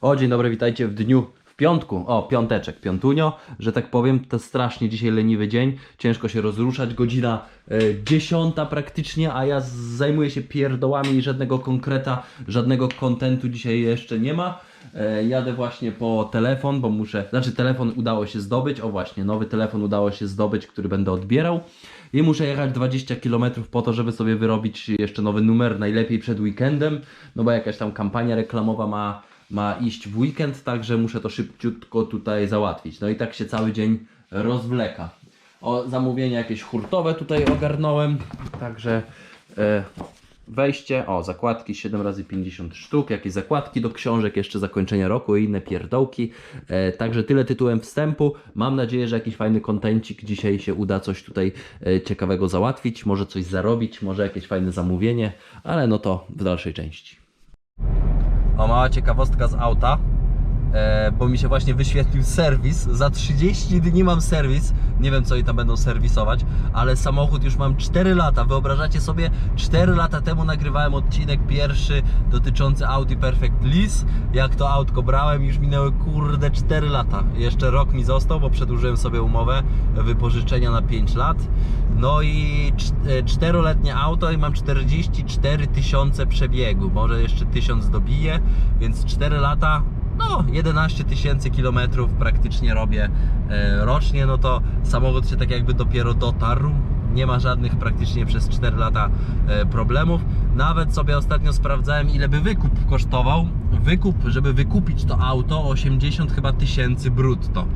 O, dzień dobry, witajcie w dniu, w piątku, o, piąteczek, piątunio, że tak powiem, to strasznie dzisiaj leniwy dzień, ciężko się rozruszać, godzina e, dziesiąta praktycznie, a ja zajmuję się pierdołami i żadnego konkreta, żadnego kontentu dzisiaj jeszcze nie ma. E, jadę właśnie po telefon, bo muszę, znaczy telefon udało się zdobyć, o właśnie, nowy telefon udało się zdobyć, który będę odbierał. I muszę jechać 20 km po to, żeby sobie wyrobić jeszcze nowy numer, najlepiej przed weekendem, no bo jakaś tam kampania reklamowa ma, ma iść w weekend, także muszę to szybciutko tutaj załatwić. No i tak się cały dzień rozwleka. O, zamówienia jakieś hurtowe tutaj ogarnąłem, także e, wejście, o, zakładki 7 razy 50 sztuk, jakieś zakładki do książek, jeszcze zakończenie roku i inne pierdołki. E, także tyle tytułem wstępu. Mam nadzieję, że jakiś fajny kontencik dzisiaj się uda coś tutaj e, ciekawego załatwić, może coś zarobić, może jakieś fajne zamówienie, ale no to w dalszej części. O, mała ciekawostka z auta, bo mi się właśnie wyświetlił serwis. Za 30 dni mam serwis. Nie wiem, co oni tam będą serwisować, ale samochód już mam 4 lata. Wyobrażacie sobie, 4 lata temu nagrywałem odcinek pierwszy dotyczący Audi Perfect Lease. Jak to autko brałem, już minęły kurde 4 lata. Jeszcze rok mi został, bo przedłużyłem sobie umowę wypożyczenia na 5 lat. No i 4-letnie auto i mam 44 tysiące przebiegu. Może jeszcze 1000 dobiję, więc 4 lata no 11 tysięcy kilometrów praktycznie robię e, rocznie, no to samochód się tak jakby dopiero dotarł. Nie ma żadnych praktycznie przez 4 lata e, problemów. Nawet sobie ostatnio sprawdzałem, ile by wykup kosztował. Wykup, żeby wykupić to auto, 80 chyba tysięcy brutto.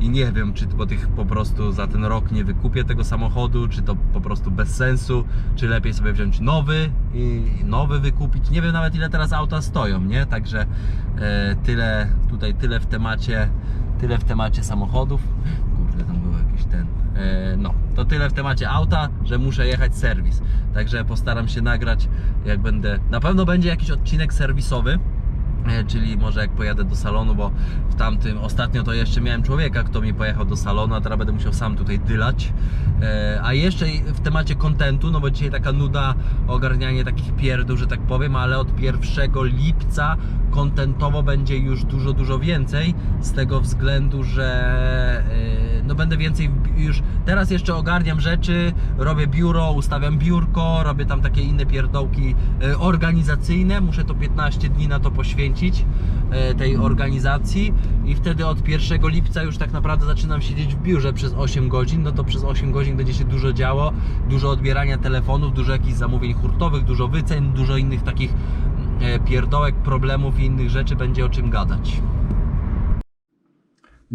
I nie wiem, czy po tych po prostu za ten rok nie wykupię tego samochodu, czy to po prostu bez sensu, czy lepiej sobie wziąć nowy i nowy wykupić. Nie wiem nawet ile teraz auta stoją, nie? Także e, tyle tutaj tyle w temacie, tyle w temacie samochodów. Kurde, tam był jakiś ten. E, no, to tyle w temacie auta, że muszę jechać serwis. Także postaram się nagrać, jak będę. Na pewno będzie jakiś odcinek serwisowy. E, Czyli może jak pojadę do salonu, bo w tamtym ostatnio to jeszcze miałem człowieka, kto mi pojechał do salonu, a teraz będę musiał sam tutaj dylać. E, A jeszcze w temacie kontentu, no bo dzisiaj taka nuda ogarnianie takich pierdół, że tak powiem, ale od 1 lipca kontentowo będzie już dużo, dużo więcej z tego względu, że e, no będę więcej już teraz jeszcze ogarniam rzeczy, robię biuro, ustawiam biurko, robię tam takie inne pierdołki organizacyjne, muszę to 15 dni na to poświęcić e, tej organizacji i wtedy od 1 lipca już tak naprawdę zaczynam siedzieć w biurze przez 8 godzin, no to przez 8 godzin będzie się dużo działo, dużo odbierania telefonów, dużo jakichś zamówień hurtowych, dużo wycen, dużo innych takich e, pierdołek, problemów i innych rzeczy będzie o czym gadać.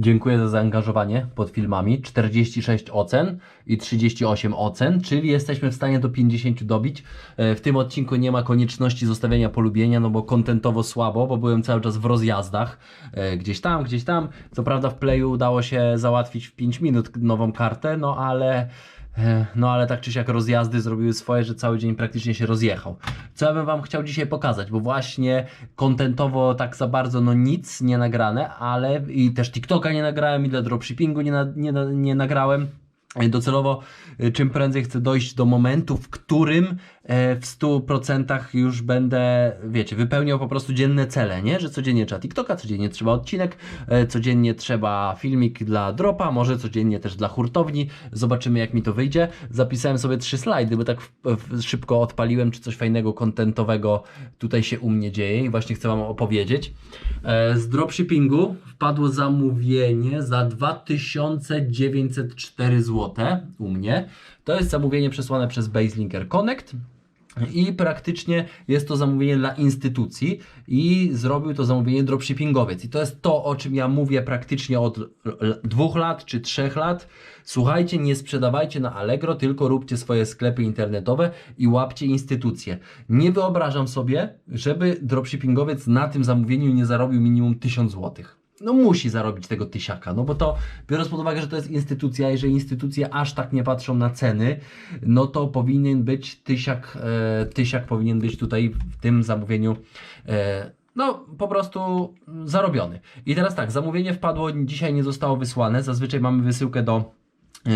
Dziękuję za zaangażowanie pod filmami. 46 ocen i 38 ocen, czyli jesteśmy w stanie do 50 dobić. E, W tym odcinku nie ma konieczności zostawiania polubienia, no bo kontentowo słabo, bo byłem cały czas w rozjazdach. E, Gdzieś tam, gdzieś tam. Co prawda w Playu udało się załatwić w 5 minut nową kartę, no ale E, No ale tak czy siak rozjazdy zrobiły swoje, że cały dzień praktycznie się rozjechał. Co ja bym Wam chciał dzisiaj pokazać, bo właśnie kontentowo tak za bardzo no nic nie nagrane, ale i też TikToka nie nagrałem, i dla dropshippingu nie, na, nie, nie nagrałem. Docelowo e, czym prędzej chcę dojść do momentu, w którym e, w 100% już będę, wiecie, wypełniał po prostu dzienne cele, nie? Że codziennie trzeba TikToka, codziennie trzeba odcinek, e, codziennie trzeba filmik dla dropa, może codziennie też dla hurtowni. Zobaczymy jak mi to wyjdzie. Zapisałem sobie trzy slajdy, bo tak szybko odpaliłem, czy coś fajnego, kontentowego tutaj się u mnie dzieje i właśnie chcę Wam opowiedzieć. Z dropshippingu wpadło zamówienie za 2904 zł u mnie. To jest zamówienie przesłane przez Baselinker Connect. I praktycznie jest to zamówienie dla instytucji i zrobił to zamówienie dropshippingowiec. I to jest to, o czym ja mówię praktycznie od dwóch lat czy trzech lat. Słuchajcie, nie sprzedawajcie na Allegro, tylko róbcie swoje sklepy internetowe i łapcie instytucje. Nie wyobrażam sobie, żeby dropshippingowiec na tym zamówieniu nie zarobił minimum 1000 złotych no musi zarobić tego tysiaka, no bo to biorąc pod uwagę, że to jest instytucja, jeżeli instytucje aż tak nie patrzą na ceny, no to powinien być tysiak, e, tysiak powinien być tutaj w tym zamówieniu e, no po prostu zarobiony. I teraz tak, zamówienie wpadło, dzisiaj nie zostało wysłane, zazwyczaj mamy wysyłkę do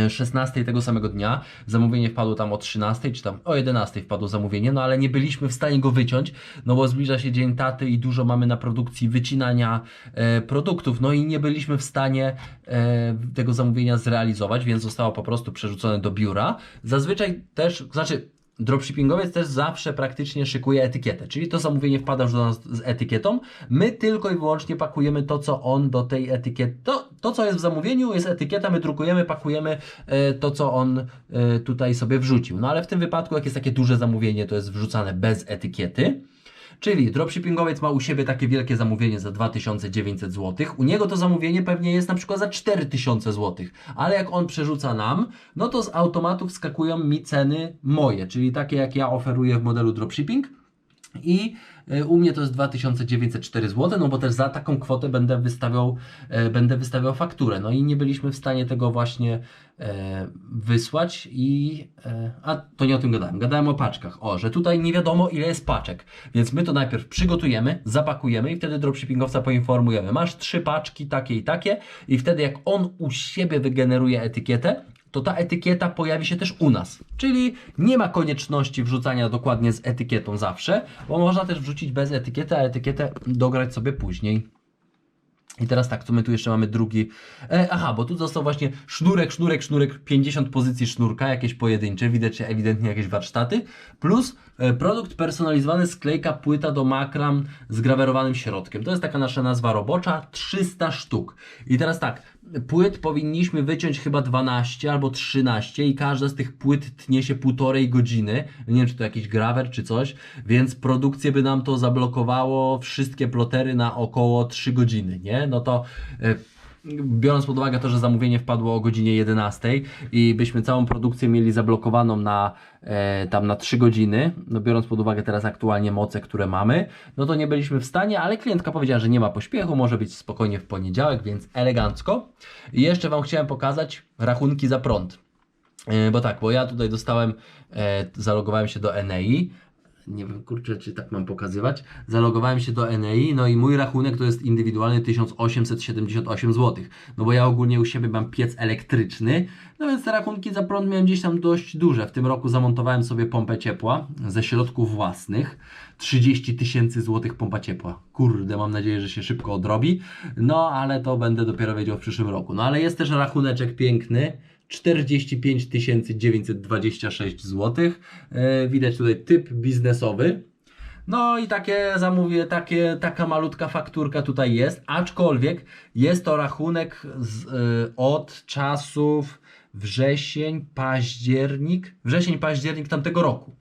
16 tego samego dnia. Zamówienie wpadło tam o 13, czy tam o 11 wpadło zamówienie, no ale nie byliśmy w stanie go wyciąć, no bo zbliża się dzień taty i dużo mamy na produkcji wycinania e, produktów, no i nie byliśmy w stanie e, tego zamówienia zrealizować, więc zostało po prostu przerzucone do biura. Zazwyczaj też, znaczy Dropshippingowiec też zawsze praktycznie szykuje etykietę, czyli to zamówienie wpada już do nas z etykietą. My tylko i wyłącznie pakujemy to, co on do tej etykiety. To, to co jest w zamówieniu, jest etykieta, my drukujemy, pakujemy e, to, co on e, tutaj sobie wrzucił. No ale w tym wypadku, jak jest takie duże zamówienie, to jest wrzucane bez etykiety. Czyli dropshippingowiec ma u siebie takie wielkie zamówienie za 2900 zł. U niego to zamówienie pewnie jest na przykład za 4000 zł. Ale jak on przerzuca nam, no to z automatu wskakują mi ceny moje, czyli takie jak ja oferuję w modelu dropshipping. I e, u mnie to jest 2904 zł, no bo też za taką kwotę będę wystawiał, e, będę wystawiał fakturę. No i nie byliśmy w stanie tego właśnie e, wysłać i a to nie o tym gadałem. Gadałem o paczkach. O, że tutaj nie wiadomo ile jest paczek. Więc my to najpierw przygotujemy, zapakujemy i wtedy dropshippingowca poinformujemy. Masz trzy paczki takie i takie i wtedy jak on u siebie wygeneruje etykietę, to ta etykieta pojawi się też u nas. Czyli nie ma konieczności wrzucania dokładnie z etykietą zawsze, bo można też wrzucić bez etykiety, a etykietę dograć sobie później. I teraz tak, co my tu jeszcze mamy drugi. E, aha, bo tu został właśnie sznurek, sznurek, sznurek, 50 pozycji sznurka, jakieś pojedyncze, widać ewidentnie jakieś warsztaty, plus e, produkt personalizowany, sklejka, płyta do makram z grawerowanym środkiem. To jest taka nasza nazwa robocza, 300 sztuk. I teraz tak, płyt powinniśmy wyciąć chyba 12 albo 13 i każda z tych płyt tnie się półtorej godziny. Nie wiem, czy to jakiś grawer czy coś, więc produkcję by nam to zablokowało wszystkie plotery na około 3 godziny, nie? No to e, biorąc pod uwagę to, że zamówienie wpadło o godzinie 11 i byśmy całą produkcję mieli zablokowaną na e, tam na 3 godziny, no biorąc pod uwagę teraz aktualnie moce, które mamy, no to nie byliśmy w stanie, ale klientka powiedziała, że nie ma pośpiechu, może być spokojnie w poniedziałek, więc elegancko. I jeszcze Wam chciałem pokazać rachunki za prąd. E, Bo tak, bo ja tutaj dostałem, zalogowałem się do NEI. Nie wiem, kurczę, czy tak mam pokazywać. Zalogowałem się do NEI, no i mój rachunek to jest indywidualny 1878 zł. No bo ja ogólnie u siebie mam piec elektryczny, no więc te rachunki za prąd miałem gdzieś tam dość duże. W tym roku zamontowałem sobie pompę ciepła ze środków własnych. 30 tysięcy złotych pompa ciepła. Kurde, mam nadzieję, że się szybko odrobi. No, ale to będę dopiero wiedział w przyszłym roku. No ale jest też rachuneczek piękny. 45 926 zł. Widać tutaj typ biznesowy. No i takie zamówię, takie, taka malutka fakturka tutaj jest, aczkolwiek jest to rachunek z, y, od czasów wrzesień, październik, wrzesień, październik tamtego roku.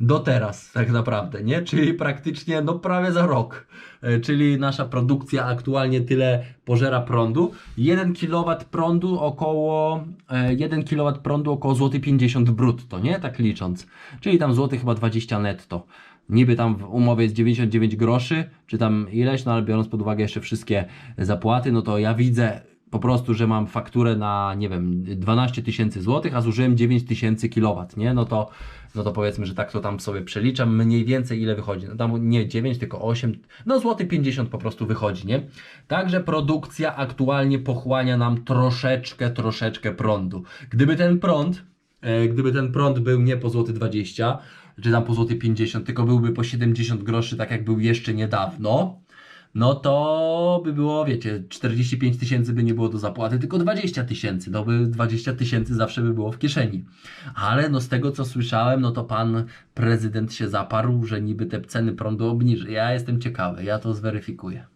Do teraz, tak naprawdę, nie? Czyli praktycznie, no prawie za rok. E, Czyli nasza produkcja aktualnie tyle pożera prądu. 1 kW prądu około, e, 1 kW prądu około złoty 50 brutto, nie? Tak licząc. Czyli tam złoty chyba 20 netto. Niby tam w umowie jest 99 groszy, czy tam ileś, no ale biorąc pod uwagę jeszcze wszystkie zapłaty, no to ja widzę po prostu, że mam fakturę na, nie wiem, 12 tysięcy złotych, a zużyłem 9 tysięcy kilowat, nie? No to, no to powiedzmy, że tak to tam sobie przeliczam, mniej więcej ile wychodzi. No tam nie 9, tylko 8, no złoty 50 po prostu wychodzi, nie? Także produkcja aktualnie pochłania nam troszeczkę, troszeczkę prądu. Gdyby ten prąd, e, gdyby ten prąd był nie po złoty 20, czy tam po złoty 50, tylko byłby po 70 groszy, tak jak był jeszcze niedawno, no to by było, wiecie, 45 tysięcy by nie było do zapłaty, tylko 20 tysięcy. No by 20 tysięcy zawsze by było w kieszeni. Ale no z tego co słyszałem, no to pan prezydent się zaparł, że niby te ceny prądu obniży. Ja jestem ciekawy, ja to zweryfikuję.